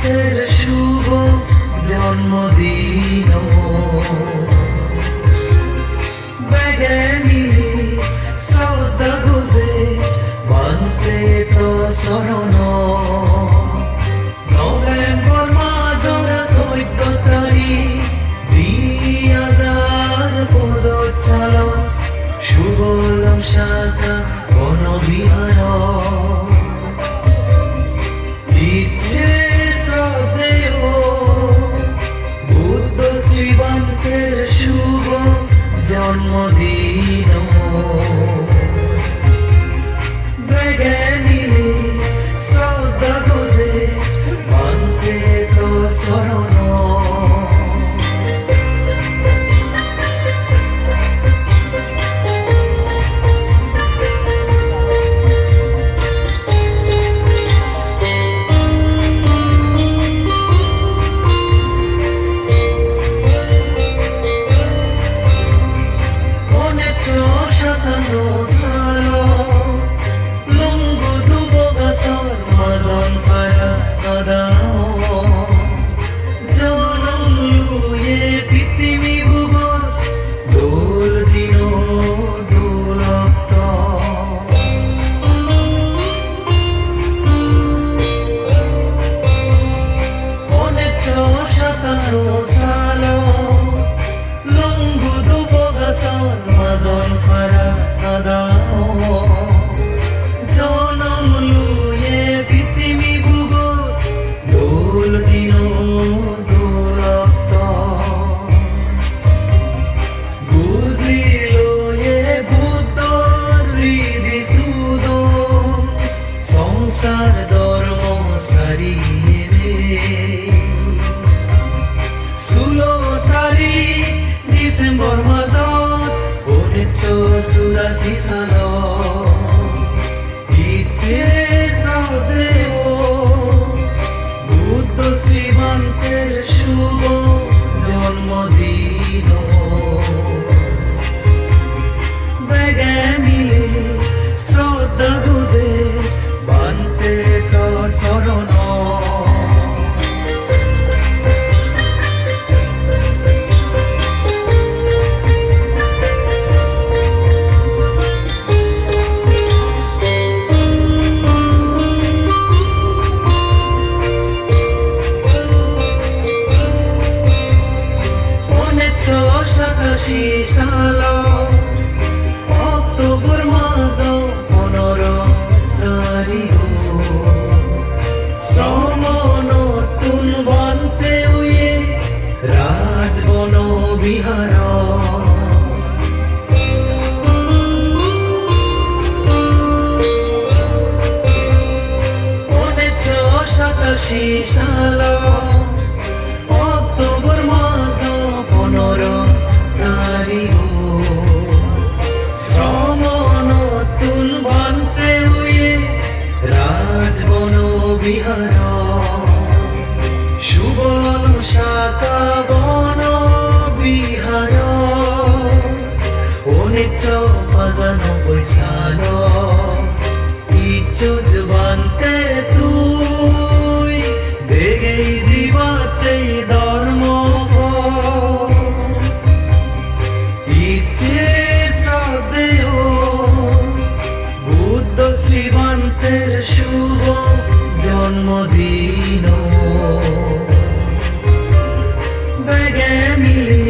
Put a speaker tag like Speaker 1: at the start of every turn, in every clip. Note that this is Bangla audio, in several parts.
Speaker 1: রাতের শুভ জন্মদিন ব্যাগে মিলি শ্রদ্ধা গুজে বানতে তো শরণ নভেম্বর মাসর চৈদ্দ তারিখ, দুই হাজার পুজো চাল সুবলম শাখা বনবিহার। nagsisalo সাতাশী সাল অক্টোবৰ মাজ পোন্ধৰ তাৰিখ শ্ৰম নতুন বন্তে উয়ে বিহাৰ ঊনৈছশ সাতাশী সাল বিহাৰ সুবল শাখা বন বিহাৰ ঊনৈছশ পঁচানব্বৈ সাল ইজ্জত বান্তে জন্মদিন বেগে মিলি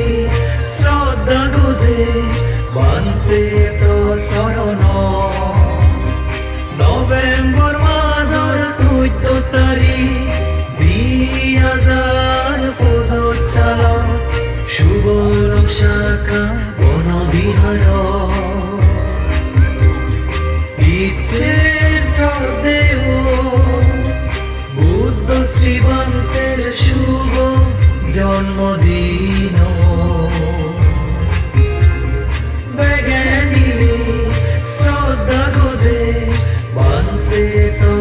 Speaker 1: শ্রদ্ধা গুজে বান্তে তো শরণ। নৱেম্বৰ মাজৰ চৈধ্য তাৰিখ দুই হাজাৰ পঁচত চাল সুবৰ্ণ শাখা বন জন্মদিন। ব্যাগে মিলি শ্রদ্ধা খোঁজে বানতে তো